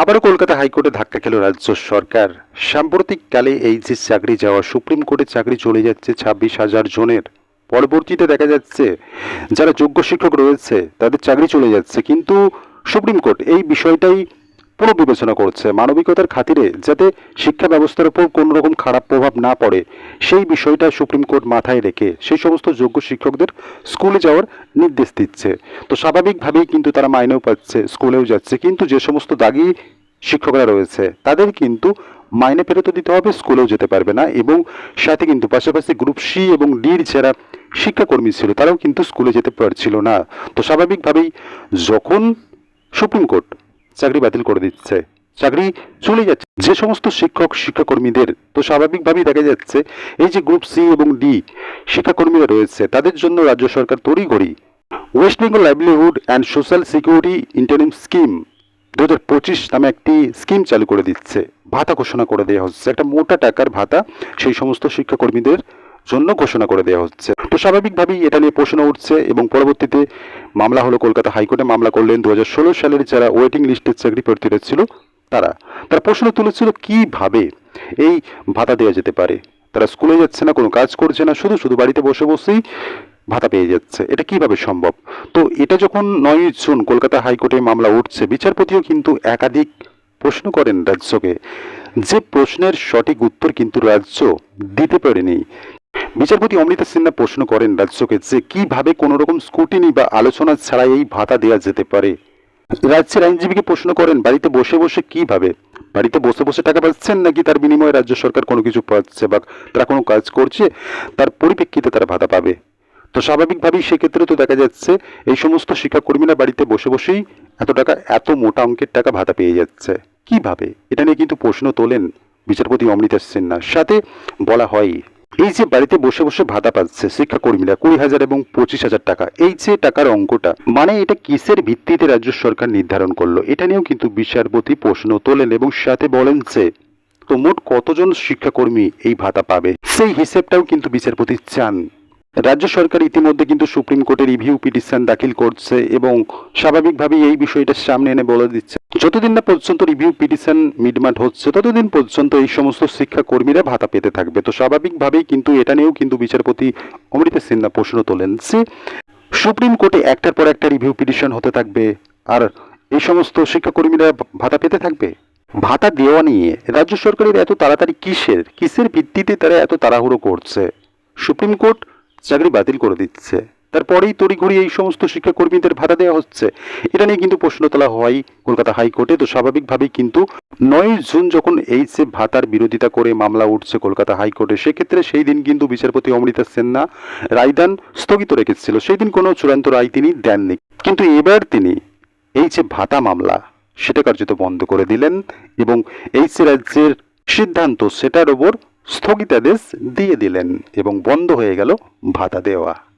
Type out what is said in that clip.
আবারও কলকাতা হাইকোর্টে ধাক্কা খেল রাজ্য সরকার। সাম্প্রতিককালে এই যে চাকরি যাওয়া, সুপ্রিম কোর্টে চাকরি চলে যাচ্ছে ছাব্বিশ হাজার জনের। পরবর্তীতে দেখা যাচ্ছে, যারা যোগ্য শিক্ষক রয়েছে, তাদের চাকরি চলে যাচ্ছে। কিন্তু সুপ্রিম কোর্ট এই বিষয়টাই পুনর্বিবেচনা করছে। মানবিকতার খাতিরে যাতে শিক্ষা ব্যবস্থার উপর কোনো রকম খারাপ প্রভাব না পড়ে, সেই বিষয়টা সুপ্রিম কোর্ট মাথায় রেখে সেই সমস্ত যোগ্য শিক্ষকদের স্কুলে যাওয়ার নির্দেশ দিচ্ছে। তো স্বাভাবিকভাবেই কিন্তু তারা মাইনেও পাচ্ছে, স্কুলেও যাচ্ছে, কিন্তু যে সমস্ত দাগি শিক্ষকরা রয়েছে, তাদের কিন্তু মাইনে ফেরত দিতে হবে, স্কুলেও যেতে পারবে না এবং সাথে কিন্তু পাশাপাশি গ্রুপ সি এবং ডির যারা শিক্ষাকর্মী ছিল, তারাও কিন্তু স্কুলে যেতে পারছিল না। তো স্বাভাবিকভাবেই যখন সুপ্রিম কোর্ট চাকরি বাতিল করে দিচ্ছে। চাকরি চলে যাচ্ছে। যে সমস্ত শিক্ষক, শিক্ষাকর্মীদের তো স্বাভাবিকভাবেই দেখা যাচ্ছে, এই যে গ্রুপ সি এবং ডি শিক্ষাকর্মীরা রয়েছে, তাদের জন্য রাজ্য সরকার তড়িঘড়ি West Bengal livelihood and social security interim scheme দু হাজার পঁচিশ নামে একটি স্কিম চালু করে দিচ্ছে। ভাতা ঘোষণা করে দেওয়া হচ্ছে। একটা মোটা টাকার ভাতা সেই সমস্ত শিক্ষাকর্মীদের জন্য ঘোষণা করে দেওয়া হচ্ছে। তো স্বাভাবিকভাবেই এটা নিয়ে প্রশ্ন উঠছে এবং পরবর্তীতে মামলা হলো কলকাতা হাইকোর্টে। মামলা করলেন দু হাজার ষোলো সালের যারা ওয়েটিং লিস্টের চাকরি প্রার্থীরা ছিল, তারা। তারা প্রশ্ন তুলেছিল, কীভাবে এই ভাতা দেওয়া যেতে পারে? তারা স্কুলে যাচ্ছে না, কোনো কাজ করছে না, শুধু শুধু বাড়িতে বসে বসেই ভাতা পেয়ে যাচ্ছে। এটা কীভাবে সম্ভব? তো এটা যখন নয় জুন কলকাতা হাইকোর্টে মামলা উঠছে, বিচারপতিও কিন্তু একাধিক প্রশ্ন করেন রাজ্যকে। যে প্রশ্নের সঠিক উত্তর কিন্তু রাজ্য দিতে পারেনি। বিচারপতি অমৃতা সিনহা প্রশ্ন করেন, রাজ্যকে যে কীভাবে কোনো রকম স্কুটিনি বা আলোচনা ছাড়াই এই ভাতা দেওয়া যেতে পারে? রাজ্যের আইনজীবীকে প্রশ্ন করেন, বাড়িতে বসে বসে কীভাবে? বাড়িতে বসে বসে টাকা পাচ্ছেন নাকি তার বিনিময়ে রাজ্য সরকার কোনো কিছু পাচ্ছে বা তারা কোনো কাজ করছে? তার পরিপ্রেক্ষিতে তারা ভাতা পাবে। তো স্বাভাবিকভাবেই সেক্ষেত্রে তো দেখা যাচ্ছে, এই সমস্ত শিক্ষাকর্মীরা বাড়িতে বসে বসেই এত টাকা, এত মোটা অঙ্কের টাকা ভাতা পেয়ে যাচ্ছে। কীভাবে? এটা নিয়ে কিন্তু প্রশ্ন তোলেন বিচারপতি অমৃতা সিনহা। সাথে বলা হয় এই যে বাড়িতে বসে বসে ভাতা পাচ্ছে শিক্ষাকর্মীরা কুড়ি হাজার এবং পঁচিশ হাজার টাকা, এই যে টাকার অঙ্কটা মানে এটা কিসের ভিত্তিতে রাজ্য সরকার নির্ধারণ করল? এটা নিয়েও কিন্তু বিচারপতি প্রশ্ন তোলেন এবং সাথে বলেন যে, তো মোট কতজন শিক্ষাকর্মী এই ভাতা পাবে? সেই হিসেবটাও কিন্তু বিচারপতি চান। রাজ্য সরকার ইতিমধ্যে কিন্তু সুপ্রিম কোর্টে রিভিউ পিটিশন দাখিল করছে এবং স্বাভাবিকভাবেই এই বিষয়টা সামনে এনে বলে দিচ্ছে। যতদিন না পর্যন্ত রিভিউ পিটিশন মিডমাট হচ্ছে, ততদিন পর্যন্ত এই সমস্ত শিক্ষাকর্মীরা ভাতা পেতে থাকবে। তো স্বাভাবিকভাবেই কিন্তু এটা নিয়েও কিন্তু বিচারপতি অমৃতা সিনহা প্রশ্ন তোলেন যে, সুপ্রিম কোর্টে একটার পর একটা রিভিউ পিটিশন হতে থাকবে, আর এই সমস্ত শিক্ষাকর্মীরা ভাতা পেতে থাকবে? ভাতা দেওয়া নিয়ে রাজ্য সরকারের এত তাড়াতাড়ি কিসের? কিসের ভিত্তিতে তারা এত তাড়াহুড়ো করছে? সুপ্রিম কোর্ট চাকরি বাতিল করে দিচ্ছে। তারপরেই তড়িঘড়ি এই সমস্ত শিক্ষাকর্মীদের ভাতা দেওয়া হচ্ছে। এটা নিয়ে কিন্তু প্রশ্ন তোলা হয় কলকাতা হাইকোর্টে। তো স্বাভাবিকভাবেই কিন্তু নয় জুন যখন এই যে ভাতার বিরোধিতা করে মামলা উঠছে কলকাতা হাইকোর্টে, সেক্ষেত্রে সেই দিন কিন্তু বিচারপতি অমৃতা সিনহা রায়দান স্থগিত রেখেছিল। সেই দিন কোনো চূড়ান্ত রায় তিনি দেননি। কিন্তু এবার তিনি এই যে ভাতা মামলা, সেটা কার্যত বন্ধ করে দিলেন এবং এই যে রাজ্যের সিদ্ধান্ত, সেটার ওপর স্থগিতাদেশ দিয়ে দিলেন এবং বন্ধ হয়ে গেল ভাতা দেওয়া।